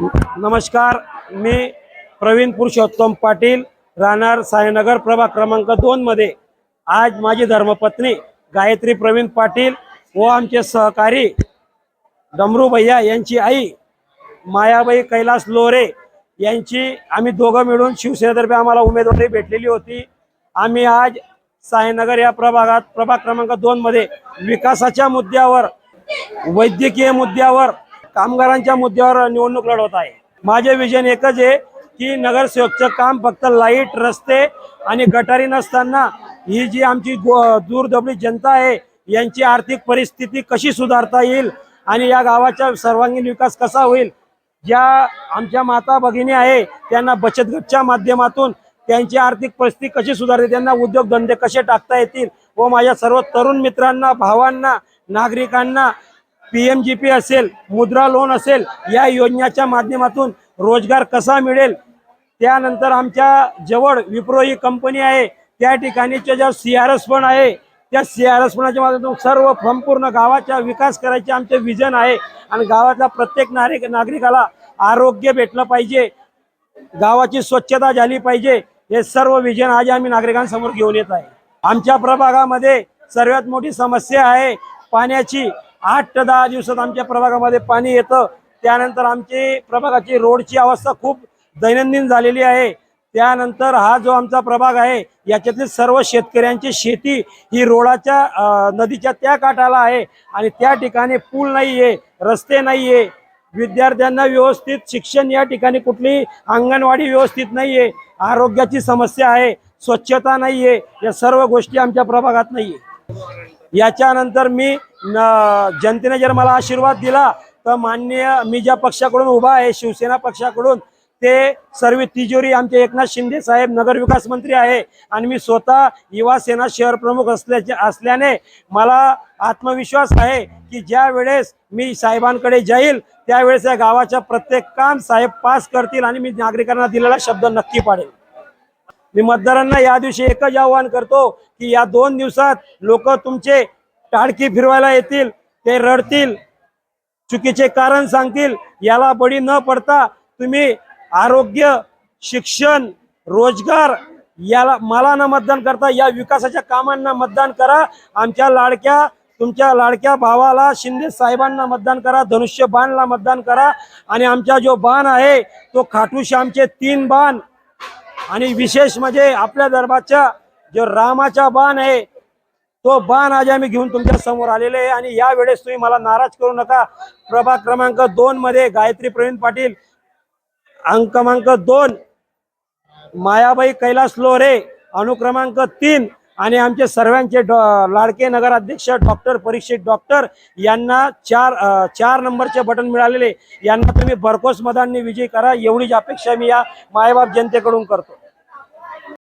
नमस्कार मी प्रवीण पुरुषोत्तम पाटील राहणार साईनगर प्रभाग क्रमांक दोनमध्ये आज माझी धर्मपत्नी गायत्री प्रवीण पाटील व आमचे सहकारी डमरू भैया यांची आई मायाबाई कैलास लोरे यांची आम्ही दोघं मिळून शिवसेनेतर्फे आम्हाला उमेदवारी भेटलेली होती. आम्ही आज साईनगर या प्रभागात प्रभाग क्रमांक दोनमध्ये विकासाच्या मुद्द्यावर वैद्यकीय मुद्द्यावर कामगारांच्या मुद्द्यावर निवडणूक लढवत आहे. माझे विजन एकच आहे की नगरसेवकचं काम फक्त लाइट रस्ते आणि गटारी नसताना ही जी आमची दूरदबडी जनता आहे यांची आर्थिक परिस्थिती कशी सुधारता येईल आणि या गावाचा सर्वांगीण विकास कसा होईल ज्या आमच्या माता भगिनी आहे त्यांना बचत गटच्या माध्यमातून त्यांची आर्थिक परिस्थिती कशी सुधारते त्यांना उद्योगधंदे कसे टाकता येतील व माझ्या सर्व तरुण मित्रांना भावांना नागरिकांना पी एम जी पी असेल मुद्रा लोन असेल या योजनेच्या माध्यमातून रोजगार कसा मिळेल? त्यानंतर आमच्या जवळ विप्रो ही कंपनी आहे. त्या ठिकाणीच्या ज्या सी आर एस पण आहे त्या सी आर एस पणाच्या माध्यमातून सर्व संपूर्ण गावाचा विकास करायचे आमचे विजन आहे. आणि गावातल्या प्रत्येक नागरिक नागरिकाला आरोग्य भेटलं पाहिजे गावाची स्वच्छता झाली पाहिजे हे सर्व विजन आज आम्ही नागरिकांसमोर घेऊन येत आहे. आमच्या प्रभागामध्ये सर्वात मोठी समस्या आहे पाण्याची. आठ ते दहा दिवसात आमच्या प्रभागामध्ये पाणी येतं. त्यानंतर आमची प्रभागाची रोडची अवस्था खूप दैनंदिन झालेली आहे. त्यानंतर हा जो आमचा प्रभाग आहे याच्यातली सर्व शेतकऱ्यांची शेती ही रोडाच्या नदीच्या त्या काठाला आहे आणि त्या ठिकाणी पूल नाहीये रस्ते नाहीये. विद्यार्थ्यांना व्यवस्थित शिक्षण या ठिकाणी कुठली अंगणवाडी व्यवस्थित नाही आहे आरोग्याची समस्या आहे स्वच्छता नाहीये. या सर्व गोष्टी आमच्या प्रभागात नाहीये. याच्यानंतर मी जनतेने जर मला आशीर्वाद दिला तर मान्य मी ज्या पक्षाकडून उभा आहे शिवसेना पक्षाकडून ते सर्व तिजोरी आमचे एकनाथ शिंदे साहेब नगरविकास मंत्री आहे. आणि मी स्वतः युवा सेना शहर प्रमुख असल्याचे असल्याने मला आत्मविश्वास आहे की ज्या वेळेस मी साहेबांकडे जाईल त्यावेळेस या गावाच्या प्रत्येक काम साहेब पास करतील आणि मी नागरिकांना दिलेला शब्द नक्की पाडेल. मी मतदारांना या दिवशी एकच आवाहन करतो की या दोन दिवसात लोक तुमचे टाळकी फिरवायला येतील ते रडतील चुकीचे कारण सांगतील याला बळी न पडता तुम्ही आरोग्य शिक्षण रोजगार याला मला न मतदान करता या विकासाच्या कामांना मतदान करा. आमच्या लाडक्या तुमच्या लाडक्या भावाला शिंदे साहेबांना मतदान करा धनुष्य बाणला मतदान करा. आणि आमचा जो बाण आहे तो खाटू श्यामचे तीन बाण आणि विशेष म्हणजे आपल्या दरबारच्या जो रामाचा बाण आहे तो बाण आज आम्ही घेऊन तुमच्यासमोर आलेले आहे. आणि या वेळेस तुम्ही मला नाराज करू नका. प्रभाग क्रमांक दोन मध्ये गायत्री प्रवीण पाटील अंक क्रमांक दोन मायाबाई कैलास लोरे अनुक्रमांक तीन आणि आमचे सर्वांचे डॉ- लाडके नगराध्यक्ष डॉक्टर परीक्षित डॉक्टर यांना चार अ, चार नंबरचे बटन मिळालेले. यांना तुम्ही भरघोस मतांनी विजयी करा. एवढीच अपेक्षा मी या मायबाप जनतेकडून करतो.